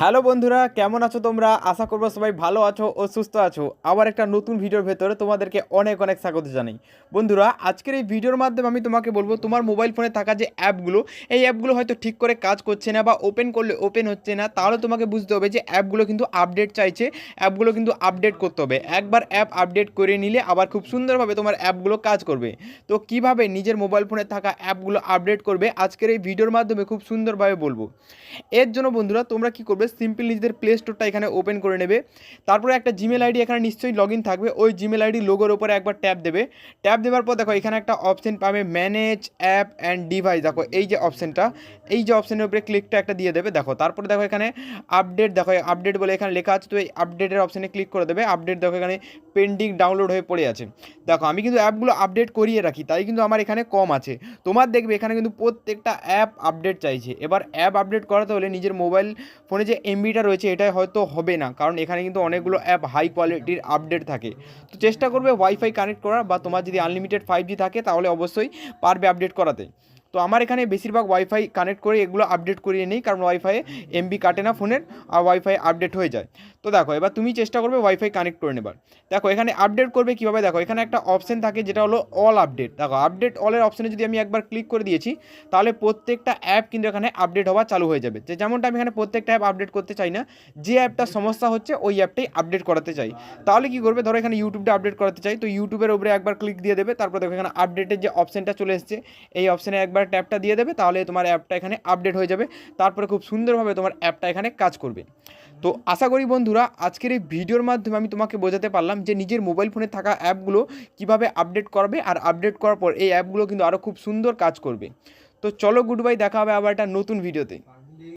Hello বন্ধুরা, কেমন আছো তোমরা? আশা করব সবাই ভালো আছো ও সুস্থ আছো। আবার একটা নতুন ভিডিওর ভেতরে তোমাদেরকে অনেক অনেক স্বাগত জানাই। বন্ধুরা, আজকের এই ভিডিওর মাধ্যমে আমি তোমাকে বলব, তোমার মোবাইল ফোনে থাকা যে অ্যাপগুলো, এই অ্যাপগুলো হয়তো ঠিক করে কাজ করছে না বা ওপেন করলে ওপেন হচ্ছে না, তাহলে তোমাকে বুঝতে হবে যে অ্যাপগুলো কিন্তু আপডেট চাইছে, অ্যাপগুলো কিন্তু আপডেট করতে হবে। একবার অ্যাপ আপডেট করে নিলে আবার খুব সুন্দরভাবে তোমার অ্যাপগুলো কাজ করবে। তো কীভাবে নিজের মোবাইল ফোনে থাকা অ্যাপগুলো আপডেট করবে, আজকের এই ভিডিওর মাধ্যমে খুব সুন্দরভাবে বলব। এর জন্য বন্ধুরা, তোমরা কি করবে সিম্পল নিজেদের প্লে স্টোরটা এখানে ওপেন করে নেবে। তারপরে একটা জিমেল আইডি এখানে নিশ্চয়ই লগ থাকবে, ওই জিমেল আইডি লোগোর ওপরে একবার ট্যাপ দেবে। ট্যাপ দেওয়ার পর দেখো, এখানে একটা অপশন পাবে ম্যানেজ অ্যাপ অ্যান্ড ডিভাইস দেখো, এই যে অপশনটা এই যে অপশানের উপরে ক্লিকটা একটা দিয়ে দেবে। দেখো, তারপরে দেখো এখানে আপডেট দেখো আপডেট বলে এখানে লেখা আছে, তো এই আপডেটের অপশানে ক্লিক করে দেবে। আপডেট দেখো এখানে পেন্ডিং ডাউনলোড হয়ে পড়ে আছে। দেখো, আমি কিন্তু অ্যাপগুলো আপডেট করিয়ে রাখি, তাই কিন্তু আমার এখানে কম আছে। তোমার দেখবে এখানে কিন্তু প্রত্যেকটা অ্যাপ আপডেট চাইছে। এবার অ্যাপ আপডেট করাতে হলে নিজের মোবাইল ফোনে যে এমবিটা রয়েছে, এটাই হয়তো হবে না, কারণ এখানে কিন্তু অনেকগুলো অ্যাপ হাই কোয়ালিটির আপডেট থাকে। তো চেষ্টা করবে ওয়াইফাই কানেক্ট করার, বা তোমার যদি আনলিমিটেড ফাইভ জি থাকে, তাহলে অবশ্যই পারবে আপডেট করাতে। তো আমার এখানে বেশিরভাগ ওয়াইফাই কানেক্ট করে এগুলো আপডেট করিয়ে নেই, কারণ ওয়াইফাই এমবি কাটে না ফোনের, আর ওয়াইফাই আপডেট হয়ে যায়। তো দেখো, এবার তুমি চেষ্টা করবে ওয়াইফাই কানেক্ট করে নেবার। দেখো, এখানে আপডেট করবে কীভাবে? দেখো, এখানে একটা অপশন থাকে যেটা হলো অল আপডেট দেখো আপডেট অলের অপশনে যদি আমি একবার ক্লিক করে দিয়েছি, তাহলে প্রত্যেকটা অ্যাপ কিন্তু এখানে আপডেট হওয়া চালু হয়ে যাবে। যে যেমনটা আমি এখানে প্রত্যেকটা অ্যাপ আপডেট করতে চাই না, যে অ্যাপটা সমস্যা হচ্ছে, ওই অ্যাপটাই আপডেট করাতে চাই। তাহলে কি করবে? ধরো, এখানে ইউটিউবটা আপডেট করাতে চাই, তো ইউটিউবের উপরে একবার ক্লিক দিয়ে দেবে, তারপর দেখো, এখানে আপডেটের যে অপশনটা চলে এসছে, এই অপশনে একবার ট্যাপটা দিয়ে দেবে, তাহলে তোমার অ্যাপটা এখানে আপডেট হয়ে যাবে। তারপরে খুব সুন্দরভাবে তোমার অ্যাপটা এখানে কাজ করবে। তো আশা করি বন্ধুরা, আজকের এই ভিডিওর মাধ্যমে আমি তোমাকে বোঝাতে পারলাম যে নিজের মোবাইল ফোনে থাকা অ্যাপগুলো কীভাবে আপডেট করবে আর আপডেট করার পর এই অ্যাপগুলো কিন্তু আরও খুব সুন্দর কাজ করবে। তো চলো গুড বাই দেখা হবে আবার একটা নতুন ভিডিওতে